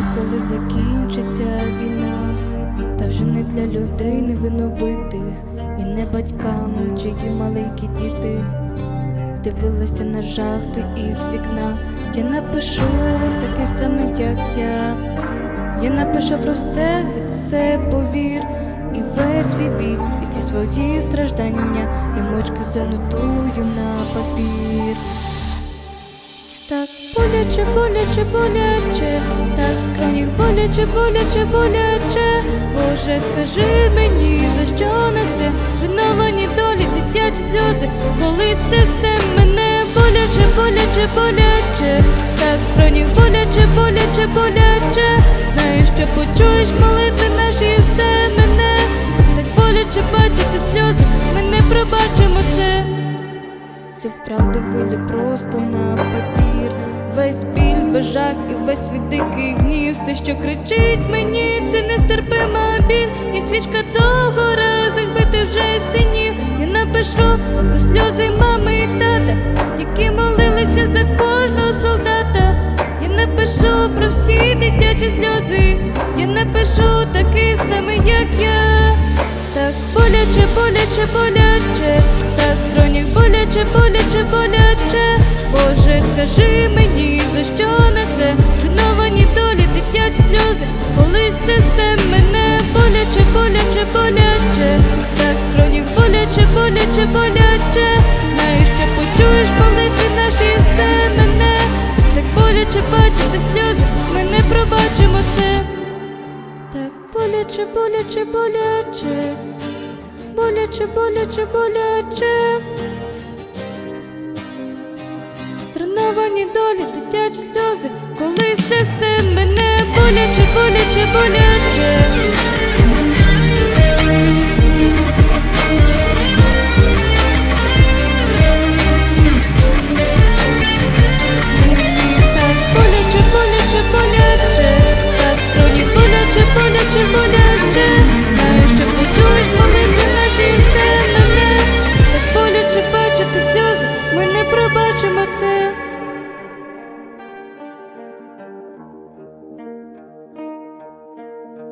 що коли закінчиться війна, та вже не для людей невинобитих, і не батькам, чиї маленькі діти. Дивилася на жахти із вікна. Я напишу такий самим, як я. Я напишу про все, це повір, і весь свій біль, і всі свої страждання, і мочки занотую на папір. Так боляче, боляче, боляче, так в скронях боляче, боляче, боляче. Боже, скажи мені, за що на це зруйновані долі, дитячі сльози, колись це все мене боляче, боляче, боляче, так в скронях боляче, боляче, боляче. Знаю, що почуєш молитви наші все мене. Так боляче бачити сльози, ми не пробачимо це. Все вправду вилі просто на папір. Весь біль, весь жах і весь свій дикий гнів. Все, що кричить мені, це нестерпима біль. І свічка того разу, якби вже синів. Я напишу про сльози мами і тата, які молилися за кожного солдата. Я напишу про всі дитячі сльози. Я напишу такий самий, як я. Так боляче, боляче, боляче, скронях боляче, боляче, боляче. Боже, скажи мені, за що на це зруйновані долі, дитячі сльози, колись це все мене боляче, боляче, боляче, так в боляче, боляче, боляче. Знаю, що почуєш молитви наші все мене. Так боляче бачити сльози, ми не пробачимо це. Так боляче, боляче, боляче, боляче, боляче, боляче. Зруйновані долі, дитячі сльози, колись це все мене боляче, боляче, боляче.